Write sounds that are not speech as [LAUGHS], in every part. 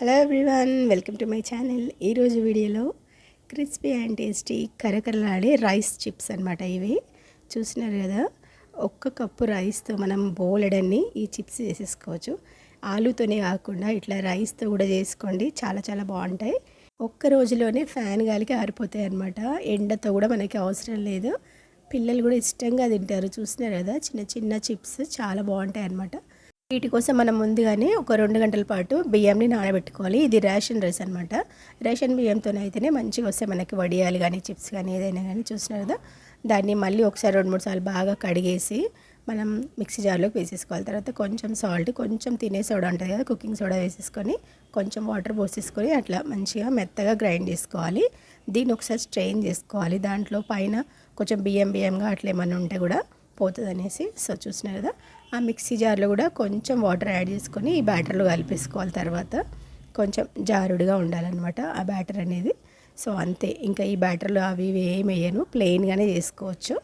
Hello everyone welcome to my channel. ఈరోజు వీడియోలో crispy and tasty కరకరలాడే రైస్ చిప్స్ అనమాట ఇవి. చూసినారు కదా ఒక్క కప్పు రైస్తో మనం బోలెడన్ని ఈ చిప్స్ చేసేసుకోవచ్చు. ఆలుతోనే కాకుండా ఇట్లా రైస్తో కూడా చేసుకోండి చాలా చాలా బాగుంటాయి. ఒక్క రోజులోనే ఫ్యాన్ గాలికి ఆరిపోతాయి అనమాట ఎండతో కూడా మనకి అవసరం లేదు. పిల్లలు కూడా ఇష్టంగా తింటారు. చూసినారు కదా చిన్న చిన్న చిప్స్ చాలా బాగుంటాయి అనమాట వీటి కోసం మనం ముందుగానే ఒక రెండు గంటల పాటు బియ్యంని నానబెట్టుకోవాలి. ఇది రేషన్ రైస్ అనమాట రేషన్ బియ్యంతో అయితేనే మంచిగా వస్తాయి మనకి వడియాలు కానీ చిప్స్ కానీ ఏదైనా కానీ చూసినారు కదా. దాన్ని మళ్ళీ ఒకసారి రెండు మూడు సార్లు బాగా కడిగేసి మనం మిక్సీ జార్లోకి వేసేసుకోవాలి. తర్వాత కొంచెం సాల్ట్ కొంచెం తినే సోడా ఉంటుంది కదా కుకింగ్ సోడా వేసేసుకొని కొంచెం వాటర్ పోసేసుకొని అట్లా మంచిగా మెత్తగా గ్రైండ్ చేసుకోవాలి. దీన్ని ఒకసారి స్ట్రెయిన్ చేసుకోవాలి. దాంట్లో పైన కొంచెం బియ్యం బియ్యంగా అట్లా ఏమన్నా ఉంటే కూడా పోతుంది అనేసి సో చూసినారు కదా. ఆ మిక్సీ జార్లో కూడా కొంచెం వాటర్ యాడ్ చేసుకొని ఈ బ్యాటర్లో కలిపేసుకోవాలి తర్వాత. కొంచెం జారుడుగా ఉండాలన్నమాట ఆ బ్యాటర్ అనేది. సో అంతే. ఇంకా ఈ బ్యాటర్లో అవి ఇవి ఏం వేయను. ప్లెయిన్గానే చేసుకోవచ్చు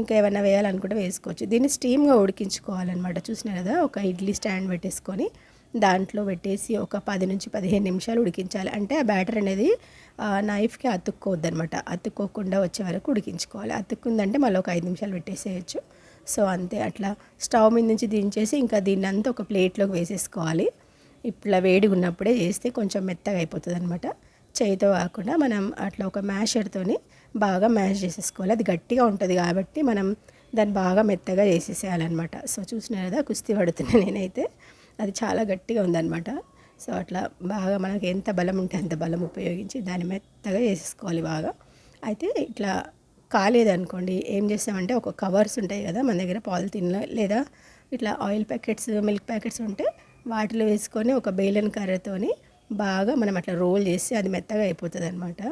ఇంకా ఏమైనా వేయాలనుకుంటే వేసుకోవచ్చు. దీన్ని స్టీమ్గా ఉడికించుకోవాలన్నమాట. చూసినారు కదా ఒక ఇడ్లీ స్టాండ్ పెట్టేసుకొని దాంట్లో పెట్టేసి ఒక పది నుంచి పదిహేను నిమిషాలు ఉడికించాలి. అంటే ఆ బ్యాటర్ అనేది నైఫ్కి అతుక్కోవద్దు అనమాట అతుక్కోకుండా వచ్చే వరకు ఉడికించుకోవాలి. అతుక్కుందంటే మళ్ళీ ఒక ఐదు నిమిషాలు పెట్టేసేయచ్చు. సో అంతే అట్లా స్టవ్ మీద నుంచి దించేసి ఇంకా దీన్ని అంతా ఒక ప్లేట్లోకి వేసేసుకోవాలి. ఇట్లా వేడిగా ఉన్నప్పుడే చేస్తే కొంచెం మెత్తగా అయిపోతుంది అనమాట చేయితో కాకుండా మనం అట్లా ఒక మ్యాషర్తోని బాగా మ్యాష్ చేసేసుకోవాలి. అది గట్టిగా ఉంటుంది కాబట్టి మనం దాన్ని బాగా మెత్తగా చేసేసేయాలన్నమాట. సో చూసిన కదా కుస్తీ పడుతున్నా [LAUGHS] నేనైతే. అది చాలా గట్టిగా ఉందన్నమాట. సో అట్లా బాగా మనకి ఎంత బలం ఉంటే అంత బలం ఉపయోగించి దాన్ని మెత్తగా చేసేసుకోవాలి బాగా. అయితే ఇట్లా కాలేదనుకోండి ఏం చేస్తామంటే ఒక కవర్స్ ఉంటాయి కదా మన దగ్గర పాలిథిన్లో లేదా ఇట్లా ఆయిల్ ప్యాకెట్స్ మిల్క్ ప్యాకెట్స్ ఉంటే వాటిలో వేసుకొని ఒక బేలన్ కర్రతోని బాగా మనం అట్లా రోల్ చేసి అది మెత్తగా అయిపోతుంది అనమాట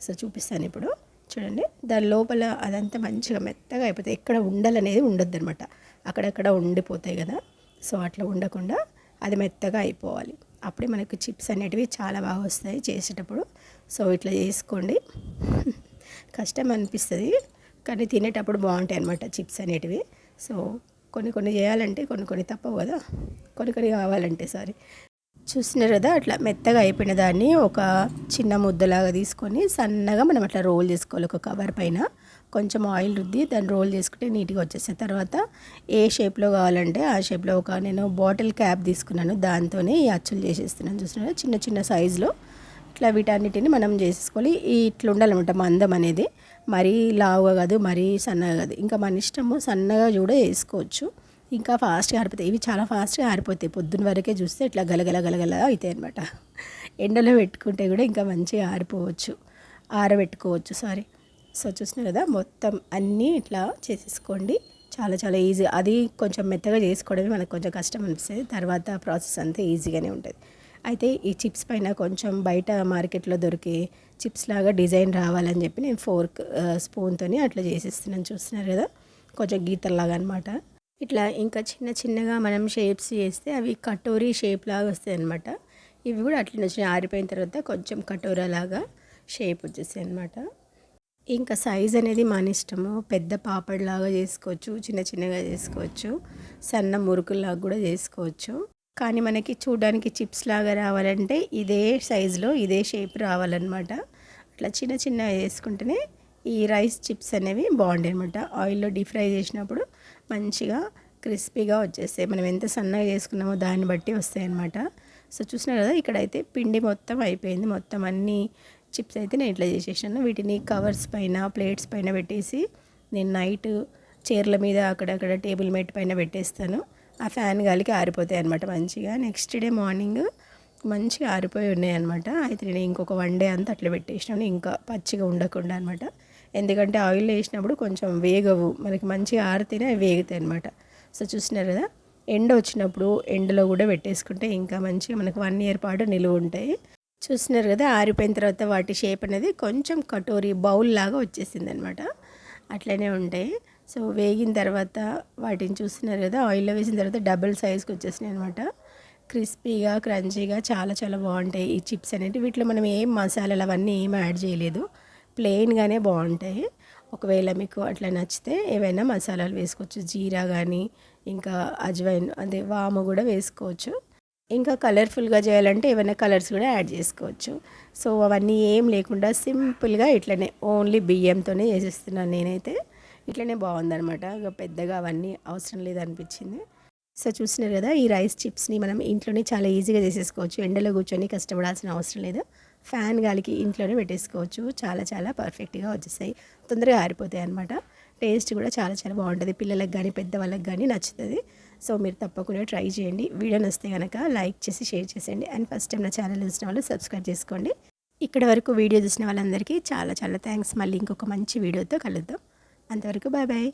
సో చూపిస్తాను ఇప్పుడు. చూడండి దాని లోపల అదంతా మంచిగా మెత్తగా అయిపోతుంది ఎక్కడ ఉండలనేది ఉండొద్దు అనమాట అక్కడక్కడ ఉండిపోతాయి కదా. సో అట్లా ఉండకుండా అది మెత్తగా అయిపోవాలి. అప్పుడే మనకు చిప్స్ అనేటివి చాలా బాగా వస్తాయి చేసేటప్పుడు. సో ఇట్లా చేసుకోండి. కష్టం అనిపిస్తుంది కానీ తినేటప్పుడు బాగుంటాయి అనమాట చిప్స్ అనేటివి. సో కొన్ని కొన్ని చేయాలంటే కొన్ని కొన్ని తప్పవు కదా. కొన్ని కొన్ని కావాలంటే సారీ. చూసినారు కదా అట్లా మెత్తగా అయిపోయిన దాన్ని ఒక చిన్న ముద్దలాగా తీసుకొని సన్నగా మనం అట్లా రోల్ చేసుకోవాలి ఒక కవర్ పైన. కొంచెం ఆయిల్ రుద్ది దాన్ని రోల్ చేసుకుంటే నీట్గా వచ్చేస్తాయి తర్వాత ఏ షేప్లో కావాలంటే ఆ షేప్లో ఒక నేను బాటిల్ క్యాప్ తీసుకున్నాను. దాంతోనే ఈ అచ్చులు చేసేస్తున్నాను. చూసినారా చిన్న చిన్న సైజులో ఇట్లా వీటన్నిటిని మనం చేసేసుకోవాలి ఈ ఇట్లా ఉండాలన్నమాట మందం అనేది మరీ లావుగా కాదు మరీ సన్నగా కాదు. ఇంకా మన ఇష్టము సన్నగా కూడా వేసుకోవచ్చు ఇంకా ఫాస్ట్గా ఆరిపోతాయి. ఇవి చాలా ఫాస్ట్గా ఆరిపోతాయి. పొద్దున్న వరకే చూస్తే ఇట్లా గలగల గలగల అవుతాయి అనమాట ఎండలో పెట్టుకుంటే కూడా ఇంకా మంచిగా ఆరిపోవచ్చు. ఆరబెట్టుకోవచ్చు సారీ. సో చూసినా కదా మొత్తం అన్నీ ఇట్లా చేసేసుకోండి. చాలా చాలా ఈజీ. అది కొంచెం మెత్తగా చేసుకోవడమే మనకు కొంచెం కష్టం అనిపిస్తుంది. తర్వాత ప్రాసెస్ అంతా ఈజీగానే ఉంటుంది. అయితే ఈ చిప్స్ పైన కొంచెం బయట మార్కెట్లో దొరికే చిప్స్ లాగా డిజైన్ రావాలని చెప్పి నేను ఫోర్క్ స్పూన్తోని అట్లా చేసేస్తున్నాను. చూస్తున్నారు కదా? కొంచెం గీతల్లాగా అనమాట ఇట్లా ఇంకా చిన్న చిన్నగా మనం షేప్స్ చేస్తే అవి కటోరీ షేప్ లాగా వస్తాయి అనమాట ఇవి కూడా అట్లనే వచ్చినాయి. ఆరిపోయిన తర్వాత కొంచెం కటోరా లాగా షేప్ వచ్చేస్తాయి అనమాట ఇంకా సైజ్ అనేది మన ఇష్టము. పెద్ద పాపడ్లాగా చేసుకోవచ్చు చిన్న చిన్నగా చేసుకోవచ్చు సన్న మురుకుల్లాగా కూడా చేసుకోవచ్చు. కానీ మనకి చూడడానికి చిప్స్ లాగా రావాలంటే ఇదే సైజులో ఇదే షేప్ రావాలన్నమాట. అట్లా చిన్న చిన్న వేసుకుంటేనే ఈ రైస్ చిప్స్ అనేవి బాగుంటాయి అనమాట ఆయిల్లో డీప్ ఫ్రై చేసినప్పుడు మంచిగా క్రిస్పీగా వచ్చేస్తాయి. మనం ఎంత సన్నగా చేసుకున్నామో దాన్ని బట్టి వస్తాయి అనమాట సో చూసినా కదా ఇక్కడైతే పిండి మొత్తం అయిపోయింది. మొత్తం అన్ని చిప్స్ అయితే నేను ఇట్లా చేసేసాను. వీటిని కవర్స్ పైన ప్లేట్స్ పైన పెట్టేసి నేను నైట్ చీరల మీద అక్కడక్కడ టేబుల్ మేట్ పైన పెట్టేస్తాను. ఆ ఫ్యాన్ గాలికి ఆరిపోతాయి అనమాట మంచిగా. నెక్స్ట్ డే మార్నింగ్ మంచిగా ఆరిపోయి ఉన్నాయి అనమాట అయితే నేను ఇంకొక వన్ డే అంతా అట్లా పెట్టేసినాను. ఇంకా పచ్చిగా ఉండకుండా అనమాట ఎందుకంటే ఆయిల్ వేసినప్పుడు కొంచెం వేగవు. మనకి మంచిగా ఆరితేనే అవి వేగుతాయి అనమాట సో చూసినారు కదా ఎండ వచ్చినప్పుడు ఎండలో కూడా పెట్టేసుకుంటే ఇంకా మంచిగా మనకు వన్ ఇయర్ పాటు నిలువ ఉంటాయి. చూస్తున్నారు కదా ఆరిపోయిన తర్వాత వాటి షేప్ అనేది కొంచెం కటోరీ బౌల్ లాగా వచ్చేసింది అనమాట అట్లనే ఉంటాయి. సో వేగిన తర్వాత వాటిని చూస్తున్నారు కదా ఆయిల్లో వేసిన తర్వాత డబుల్ సైజ్కి వచ్చేసినాయి అనమాట క్రిస్పీగా క్రంచీగా చాలా చాలా బాగుంటాయి ఈ చిప్స్ అనేవి. వీటిలో మనం ఏం మసాలాలు అవన్నీ ఏం యాడ్ చేయలేదు. ప్లెయిన్గానే బాగుంటాయి. ఒకవేళ మీకు అట్లా నచ్చితే ఏవైనా మసాలాలు వేసుకోవచ్చు. జీరా కానీ ఇంకా అజ్వైన్ అదే వాము కూడా వేసుకోవచ్చు. ఇంకా కలర్ఫుల్గా చేయాలంటే ఏమైనా కలర్స్ కూడా యాడ్ చేసుకోవచ్చు. సో అవన్నీ ఏం లేకుండా సింపుల్గా ఇట్లనే ఓన్లీ బియ్యంతోనే చేసేస్తున్నాను నేనైతే. ఇట్లనే బాగుందనమాట ఇక పెద్దగా అవన్నీ అవసరం లేదనిపించింది. సో చూసినారు కదా ఈ రైస్ చిప్స్ని మనం ఇంట్లోనే చాలా ఈజీగా చేసేసుకోవచ్చు. ఎండలో కూర్చొని కష్టపడాల్సిన అవసరం లేదు. ఫ్యాన్ గాలికి ఇంట్లోనే పెట్టేసుకోవచ్చు. చాలా చాలా పర్ఫెక్ట్గా వచ్చేస్తాయి తొందరగా ఆరిపోతాయి అనమాట టేస్ట్ కూడా చాలా చాలా బాగుంటుంది. పిల్లలకు కానీ పెద్దవాళ్ళకి కానీ నచ్చుతుంది. సో మీరు తప్పకుండా ట్రై చేయండి. వీడియో నచ్చితే కనుక లైక్ చేసి షేర్ చేసేయండి. అండ్ ఫస్ట్ టైం నా ఛానల్ చూసిన వాళ్ళు సబ్స్క్రైబ్ చేసుకోండి. ఇక్కడ వరకు వీడియో చూసిన వాళ్ళందరికీ చాలా చాలా థ్యాంక్స్. మళ్ళీ ఇంకొక మంచి వీడియోతో కలుద్దాం. అంతవరకు బాయ్ బాయ్.